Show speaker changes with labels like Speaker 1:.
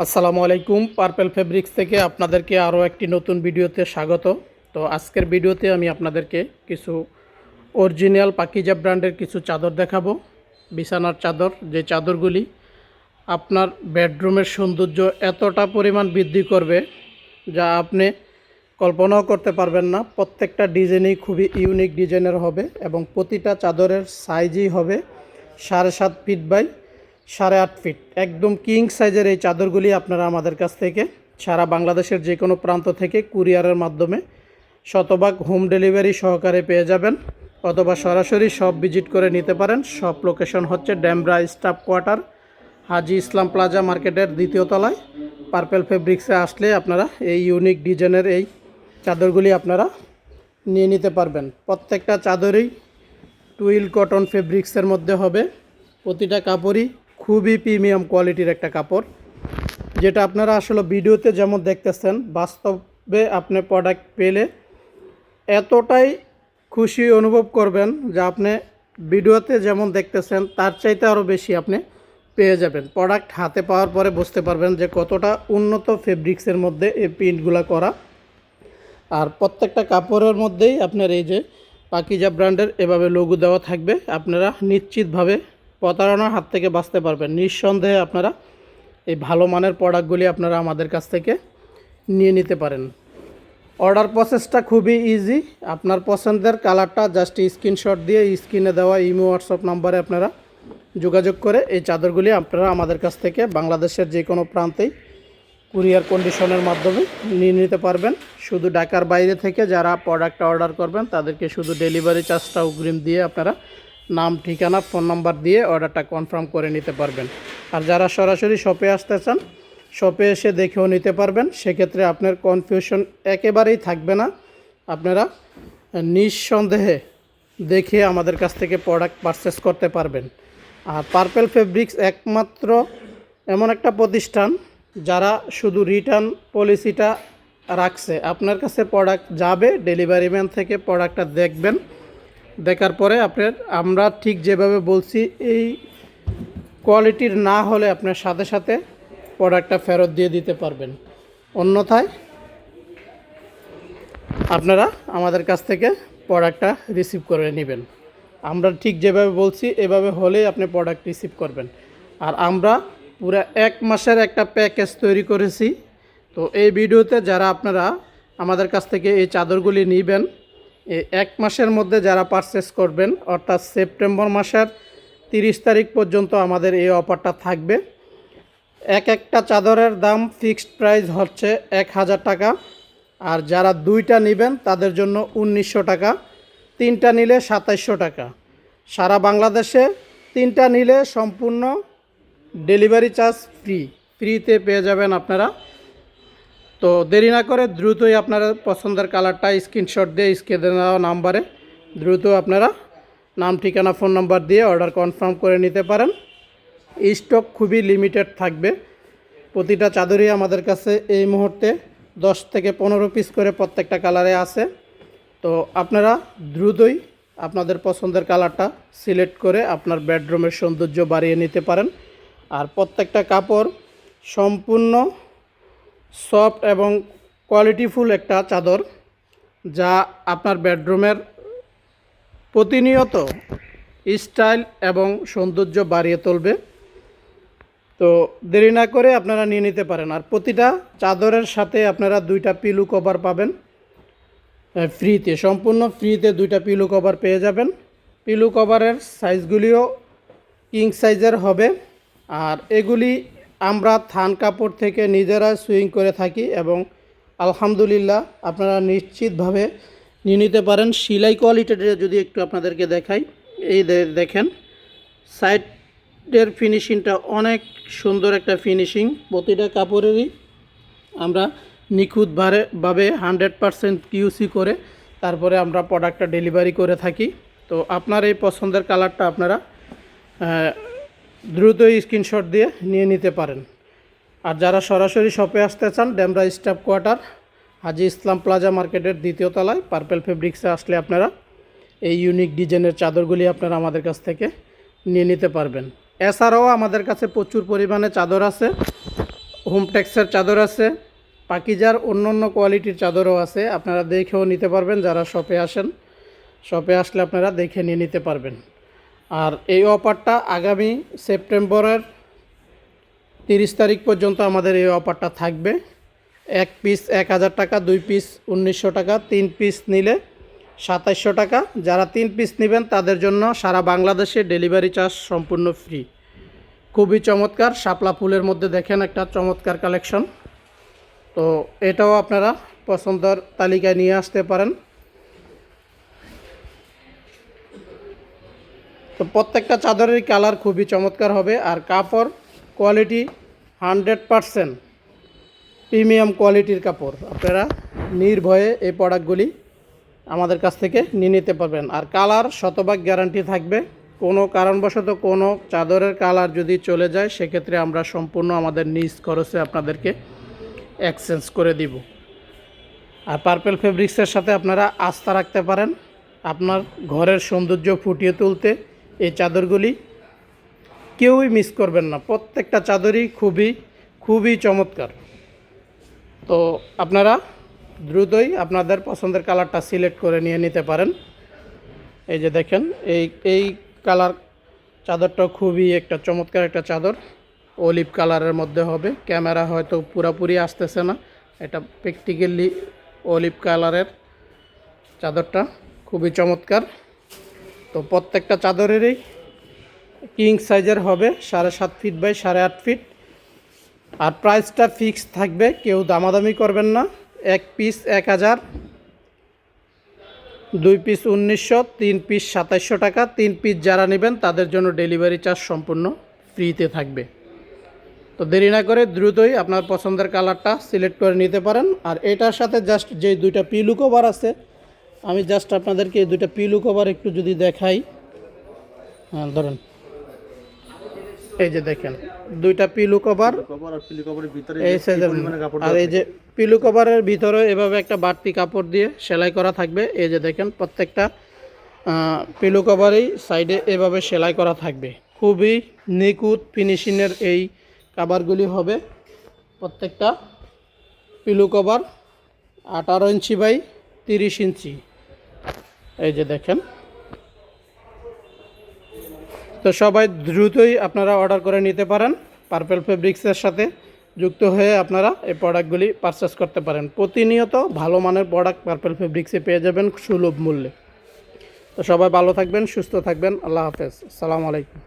Speaker 1: আসসালামু আলাইকুম, purple fabrics থেকে আপনাদেরকে আরও একটি নতুন ভিডিওতে স্বাগত। তো আজকের ভিডিওতে আমি আপনাদেরকে কিছু অরিজিনাল পাকিজা ব্র্যান্ডের কিছু চাদর দেখাবো, বিছানার চাদর, যে চাদরগুলি আপনার বেডরুমের সৌন্দর্য এতটা পরিমাণ বৃদ্ধি করবে যা আপনি কল্পনাও করতে পারবেন না। প্রত্যেকটা ডিজাইনই খুবই ইউনিক ডিজাইনের হবে এবং প্রতিটা চাদরের সাইজই হবে সাড়ে সাত ফিট বাই সাড়ে আট ফিট একদম কিং সাইজের এই চাদরগুলি আপনারা আমাদের কাছ থেকে সারা বাংলাদেশের যে কোনো প্রান্ত থেকে কুরিয়ারের মাধ্যমে শতভাগ হোম ডেলিভারি সহকারে পেয়ে যাবেন, অথবা সরাসরি সব ভিজিট করে নিতে পারেন। সব লোকেশন হচ্ছে Demra staff quarter Haji Islam plaza মার্কেটের দ্বিতীয় তলায়। পার্পেল ফেব্রিক্সে আসলে আপনারা এই ইউনিক ডিজাইনের এই চাদরগুলি আপনারা নিয়ে নিতে পারবেন। প্রত্যেকটা চাদরই টুইল কটন ফেব্রিক্সের মধ্যে হবে। প্রতিটা কাপড়ই খুবই প্রিমিয়াম কোয়ালিটির একটা কাপড়, যেটা আপনারা আসলে ভিডিওতে যেমন দেখতেছেন, বাস্তবে আপনি প্রোডাক্ট পেলে এতটাই খুশি অনুভব করবেন যে আপনি ভিডিওতে যেমন দেখতেছেন, তার চাইতে আরও বেশি আপনি পেয়ে যাবেন। প্রোডাক্ট হাতে পাওয়ার পরে বুঝতে পারবেন যে কতটা উন্নত ফেব্রিক্সের মধ্যে এই প্রিন্টগুলো করা। আর প্রত্যেকটা কাপড়ের মধ্যেই আপনার এই যে পাকিজা ব্র্যান্ডের এভাবে লঘু দেওয়া থাকবে, আপনারা নিশ্চিতভাবে প্রতারণার হাত থেকে বাঁচতে পারবেন। নিঃসন্দেহে আপনারা এই ভালো মানের প্রোডাক্টগুলি আপনারা আমাদের কাছ থেকে নিয়ে নিতে পারেন। অর্ডার প্রসেসটা খুবই ইজি আপনার পছন্দের কালারটা জাস্ট স্ক্রিনশট দিয়ে স্ক্রিনে দেওয়া ইমো হোয়াটসঅ্যাপ নাম্বারে আপনারা যোগাযোগ করে এই চাদরগুলি আপনারা আমাদের কাছ থেকে বাংলাদেশের যে কোনো প্রান্তেই কুরিয়ার কন্ডিশনের মাধ্যমে নিয়ে নিতে পারবেন। শুধু ঢাকার বাইরে থেকে যারা প্রোডাক্টটা অর্ডার করবেন, তাদেরকে শুধু ডেলিভারি চার্জটা অগ্রিম দিয়ে আপনারা নাম, ঠিকানা, ফোন নাম্বার দিয়ে অর্ডারটা কনফার্ম করে নিতে পারবেন। আর যারা সরাসরি শপে আসতে চান, শপে এসে দেখেও নিতে পারবেন। সেক্ষেত্রে আপনার কনফিউশন একেবারেই থাকবে না। আপনারা নিঃসন্দেহে দেখে আমাদের কাছ থেকে প্রোডাক্ট পারচেস করতে পারবেন। আর পার্পেল ফেব্রিক্স একমাত্র এমন একটা প্রতিষ্ঠান যারা শুধু রিটার্ন পলিসিটা রাখছে। আপনার কাছে প্রোডাক্ট যাবে ডেলিভারি ম্যান থেকে প্রোডাক্টটা দেখবেন। দেখার পরে আপনার, আমরা ঠিক যেভাবে বলছি, এই কোয়ালিটির না হলে আপনার সাথে সাথে প্রোডাক্টটা ফেরত দিয়ে দিতে পারবেন। অন্যথায়, আপনারা আমাদের কাছ থেকে প্রোডাক্টটা রিসিভ করে নেবেন। আমরা ঠিক যেভাবে বলছি, এভাবে হলেই আপনি প্রোডাক্ট রিসিভ করবেন। আর আমরা পুরো এক মাসের একটা প্যাকেজ তৈরি করেছি। তো এই ভিডিওতে যারা আপনারা আমাদের কাছ থেকে এই চাদরগুলি নেবেন এক মাসের মধ্যে যারা পারচেস করবেন, অর্থাৎ সেপ্টেম্বর মাসের তিরিশ তারিখ পর্যন্ত আমাদের এই অফারটা থাকবে। এক একটা চাদরের দাম ফিক্সড প্রাইস হচ্ছে এক হাজার টাকা, আর যারা দুইটা নেবেন তাদের জন্য উনিশশো টাকা, তিনটা নিলে সাতাইশশো টাকা। সারা বাংলাদেশে তিনটা নিলে সম্পূর্ণ ডেলিভারি চার্জ ফ্রি ফ্রিতে পেয়ে যাবেন আপনারা। তো দেরি না করে দ্রুতই আপনারা পছন্দের কালারটা স্ক্রিনশট দিয়ে স্ক্রিনে দেওয়া নাম্বারে দ্রুত আপনারা নাম, ঠিকানা, ফোন নাম্বার দিয়ে অর্ডার কনফার্ম করে নিতে পারেন। স্টক খুবই লিমিটেড থাকবে। প্রতিটা চাদরই আমাদের কাছে এই মুহূর্তে দশ থেকে পনেরো পিস করে প্রত্যেকটা কালারে আছে। তো আপনারা দ্রুতই আপনাদের পছন্দের কালারটা সিলেক্ট করে আপনার বেডরুমের সৌন্দর্য বাড়িয়ে নিতে পারেন। আর প্রত্যেকটা কাপড় সম্পূর্ণ সফট এবং কোয়ালিটিফুল একটা চাদর যা আপনার বেডরুমের প্রতিনিয়ত স্টাইল এবং সৌন্দর্য বাড়িয়ে তুলবে। তো দেরি না করে আপনারা নিয়ে নিতে পারেন। আর প্রতিটা চাদরের সাথে আপনারা দুইটা পিলু কভার পাবেন। ফ্রিতে, সম্পূর্ণ ফ্রিতে দুইটা পিলু কভার পেয়ে যাবেন। পিলু কভারের সাইজগুলিও কিং সাইজের হবে। আর এগুলি আমরা থান কাপড় থেকে নিজেরা সুইং করে থাকি এবং আলহামদুলিল্লাহ আপনারা নিশ্চিতভাবে নিয়ে নিতে পারেন। সিলাই কোয়ালিটিটা যদি একটু আপনাদেরকে দেখাই, এই দেখেন, সাইডের ফিনিশিংটা অনেক সুন্দর একটা ফিনিশিং প্রতিটা কাপড়েরই আমরা নিখুঁতভাবে, ভাবে হান্ড্রেড পারসেন্ট কিউসি করে তারপরে আমরা প্রোডাক্টটা ডেলিভারি করে থাকি। তো আপনার এই পছন্দের কালারটা আপনারা আহ, দ্রুতই স্ক্রিনশট দিয়ে নিয়ে নিতে পারেন। আর যারা সরাসরি শপে আসতে চান Damra staff quarter Haji Islam plaza মার্কেটের দ্বিতীয় তলায় পার্পেল ফেব্রিক্সে আসলে আপনারা এই ইউনিক ডিজাইনের চাদরগুলি আপনারা আমাদের কাছ থেকে নিয়ে নিতে পারবেন। এছাড়াও আমাদের কাছে প্রচুর পরিমাণে চাদর আছে হোম ট্যাক্সের চাদর আছে পাকিজার অন্য অন্য কোয়ালিটির চাদরও আছে আপনারা দেখেও নিতে পারবেন যারা শপে আসেন শপে আসলে আপনারা দেখে নিয়ে নিতে পারবেন। আর এই অফারটা আগামী সেপ্টেম্বরের তিরিশ তারিখ পর্যন্ত আমাদের এই অফারটা থাকবে। এক পিস এক হাজার টাকা, দুই পিস উনিশশো টাকা, তিন পিস নিলে সাতাইশশো টাকা। যারা তিন পিস নেবেন, তাদের জন্য সারা বাংলাদেশে ডেলিভারি চার্জ সম্পূর্ণ ফ্রি। খুবই চমৎকার, শাপলা ফুলের মধ্যে দেখেন একটা চমৎকার কালেকশন। তো এটাও আপনারা পছন্দের তালিকায় নিয়ে আসতে পারেন। তো প্রত্যেকটা চাদরের কালার খুবই চমৎকার হবে আর কাপড় কোয়ালিটি হান্ড্রেড পারসেন্ট প্রিমিয়াম কোয়ালিটির কাপড়। আপনারা নির্ভয়ে এই প্রোডাক্টগুলি আমাদের কাছ থেকে নিয়ে নিতে পারবেন। আর কালার শতভাগ গ্যারান্টি থাকবে। কোনো কারণবশত কোনো চাদরের কালার যদি চলে যায়, সেক্ষেত্রে আমরা সম্পূর্ণ আমাদের নিজ খরচে আপনাদেরকে এক্সচেঞ্জ করে দিব। আর পার্পেল ফেব্রিক্সের সাথে আপনারা আস্থা রাখতে পারেন। আপনার ঘরের সৌন্দর্য ফুটিয়ে তুলতে এই চাদরগুলি কেউই মিস করবেন না। প্রত্যেকটা চাদরই খুবই খুবই চমৎকার। তো আপনারা দ্রুতই আপনাদের পছন্দের কালারটা সিলেক্ট করে নিয়ে নিতে পারেন। এই যে দেখেন, এই এই কালার চাদরটা খুবই একটা চমৎকার একটা চাদর। অলিভ কালারের মধ্যে হবে। ক্যামেরা হয়তো পুরাপুরি আসতেছে না। এটা প্র্যাকটিক্যালি অলিভ কালারের চাদরটা। খুবই চমৎকার। তো প্রত্যেকটা চাদরেরই কিং সাইজের হবে, সাড়ে সাত ফিট বাই সাড়ে আট ফিট আর প্রাইসটা ফিক্স থাকবে, কেউ দামাদামি করবেন না। এক পিস এক হাজার, দুই পিস উনিশশো, তিন পিস সাতাইশশো টাকা। তিন পিস যারা নেবেন, তাদের জন্য ডেলিভারি চার্জ সম্পূর্ণ ফ্রিতে থাকবে। তো দেরি না করে দ্রুতই আপনার পছন্দের কালারটা সিলেক্ট করে নিতে পারেন। আর এটার সাথে জাস্ট যে দুইটা পিলু কভার আছে আমি জাস্ট আপনাদেরকে দুইটা পিলু কভার একটু যদি দেখাই। হ্যাঁ ধরেন। এই যে দেখেন দুইটা পিলু কভার
Speaker 2: কভার আর পিলি কভারের ভিতরে
Speaker 1: এই সাইজের আর এই যে পিলু কভারের ভিতরে এভাবে একটা বাড়তি কাপড় দিয়ে সেলাই করা থাকবে। এই যে দেখেন প্রত্যেকটা পিলু কভারেই সাইডে এভাবে সেলাই করা থাকবে। খুবই নিখুঁত ফিনিশিংয়ের এই কাভারগুলি হবে। প্রত্যেকটা পিলু কভার আঠারো ইঞ্চি বাই তিরিশ ইঞ্চি। এই যে দেখেন। তো সবাই দ্রুতই আপনারা অর্ডার করে নিতে পারেন। পার্পেল ফেব্রিক্সের সাথে যুক্ত হয়ে আপনারা এই প্রোডাক্টগুলি পারচেস করতে পারেন। প্রতিনিয়ত ভালো মানের প্রোডাক্ট পার্পেল ফেব্রিক্সে পেয়ে যাবেন সুলভ মূল্যে। তো সবাই ভালো থাকবেন, সুস্থ থাকবেন। আল্লাহ হাফেজ। আসসালামু আলাইকুম।